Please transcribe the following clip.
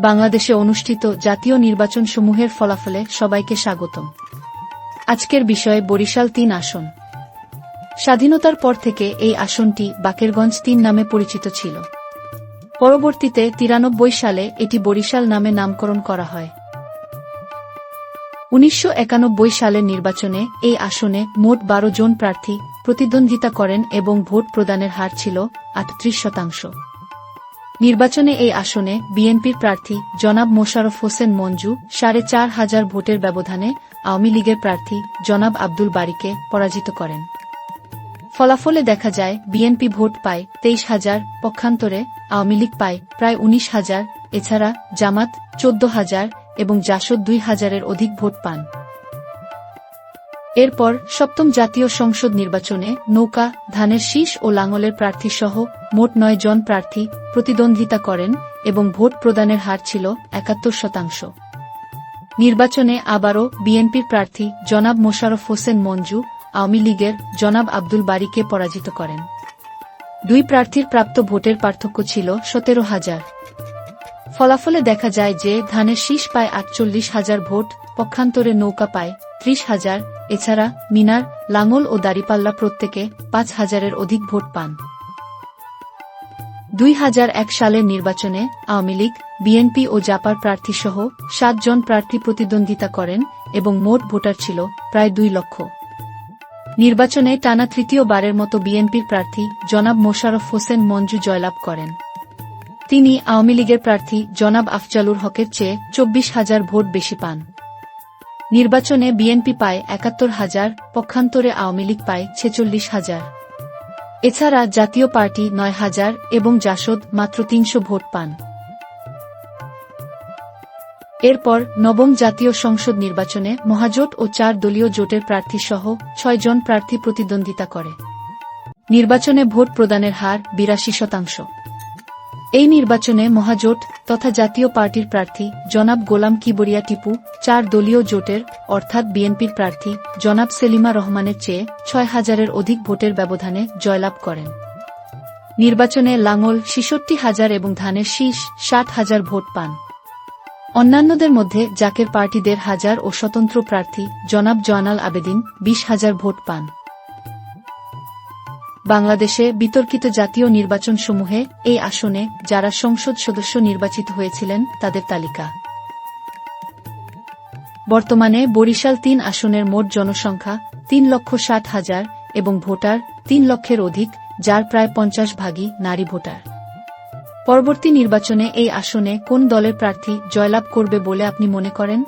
বাংলাদেশে অনুষ্ঠিত জাতীয় নির্বাচনসমূহের ফলাফলে সবাইকে স্বাগতম। আজকের বিষয়ে বরিশাল তিন আসন। স্বাধীনতার পর থেকে এই আসনটি বাকেরগঞ্জ তিন নামে পরিচিত ছিল। পরবর্তীতে তিরানব্বই সালে এটি বরিশাল নামে নামকরণ করা হয়। উনিশশো একানব্বই সালের নির্বাচনে এই আসনে মোট বারো জন প্রার্থী প্রতিদ্বন্দ্বিতা করেন এবং ভোট প্রদানের হার ছিল আটত্রিশ শতাংশ। নির্বাচনে এই আসনে বিএনপির প্রার্থী জনাব মোশারফ হোসেন মঞ্জু সাড়ে চার হাজার ভোটের ব্যবধানে আওয়ামী লীগের প্রার্থী জনাব আব্দুল বারিকে পরাজিত করেন। ফলাফলে দেখা যায়, বিএনপি ভোট পায় তেইশ হাজার, পক্ষান্তরে আওয়ামী লীগ পায় প্রায় উনিশ হাজার, এছাড়া জামাত চোদ্দ হাজার এবং জাসদ দুই হাজারের অধিক ভোট পান। এরপর সপ্তম জাতীয় সংসদ নির্বাচনে নৌকা, ধানের শীষ ও লাঙ্গলের প্রার্থীসহ মোট নয় জন প্রার্থী প্রতিদ্বন্দ্বিতা করেন এবং ভোট প্রদানের হার ছিল একাত্তর শতাংশ। নির্বাচনে আবারও বিএনপির প্রার্থী জনাব মোশারফ হোসেন মঞ্জু আওয়ামী লীগের জনাব আব্দুল বারিকে পরাজিত করেন। দুই প্রার্থীর প্রাপ্ত ভোটের পার্থক্য ছিল সতেরো হাজার। ফলাফলে দেখা যায় যে ধানের শীষ পায় আটচল্লিশ হাজার ভোট, পক্ষান্তরে নৌকা পায় ত্রিশ হাজার, এছাড়া মিনার লাঙ্গল ও দাড়িপাল্লা প্রত্যেকে পাঁচ হাজারের অধিক ভোট পান। দুই হাজার এক সালের নির্বাচনে আওয়ামী লীগ, বিএনপি ও জাপার প্রার্থীসহ সাতজন প্রার্থী প্রতিদ্বন্দ্বিতা করেন এবং মোট ভোটার ছিল প্রায় দুই লক্ষ। নির্বাচনে টানা তৃতীয়বারের মতো বিএনপির প্রার্থী জনাব মোশারফ হোসেন মঞ্জু জয়লাভ করেন। তিনি আওয়ামী লীগের প্রার্থী জনাব আফজালুর হকের চেয়ে চব্বিশ হাজার ভোট বেশি পান। নির্বাচনে বিএনপি পায় একাত্তর হাজার, পক্ষান্তরে আওয়ামী লীগ পায় ছেচল্লিশ হাজার। এছাড়া জাতীয় পার্টি নয় হাজার এবং জাসদ মাত্র তিনশো ভোট পান। এরপর নবম জাতীয় সংসদ নির্বাচনে মহাজোট ও চার দলীয় জোটের প্রার্থীসহ ছয় জন প্রার্থী প্রতিদ্বন্দ্বিতা করে। নির্বাচনে ভোট প্রদানের হার বিরাশি শতাংশ। এই নির্বাচনে মহাজোট তথা জাতীয় পার্টির প্রার্থী জনাব গোলাম কিবরিয়া টিপু, চার দলীয় জোটের, অর্থাৎ বিএনপির প্রার্থী জনাব সেলিমা রহমানের চেয়ে ছয় হাজারের অধিক ভোটের ব্যবধানে জয়লাভ করেন। নির্বাচনে লাঙ্গল ছিষট্টি হাজার এবং ধানের শীষ ষাট হাজার ভোট পান। অন্যান্যদের মধ্যে জাকের পার্টিদের হাজার ও স্বতন্ত্র প্রার্থী জনাব জয়নাল আবেদিন বিশ হাজার ভোট পান। বাংলাদেশে বিতর্কিত জাতীয় নির্বাচনসমূহে এই আসনে যারা সংসদ সদস্য নির্বাচিত হয়েছিলেন, তাদের তালিকা। বর্তমানে বরিশাল তিন আসনের মোট জনসংখ্যা তিন লক্ষ ষাট হাজার এবং ভোটার তিন লক্ষের অধিক, যার প্রায় পঞ্চাশ ভাগই নারী ভোটার। পরবর্তী নির্বাচনে এই আসনে কোন দলের প্রার্থী জয়লাভ করবে বলে আপনি মনে করেন?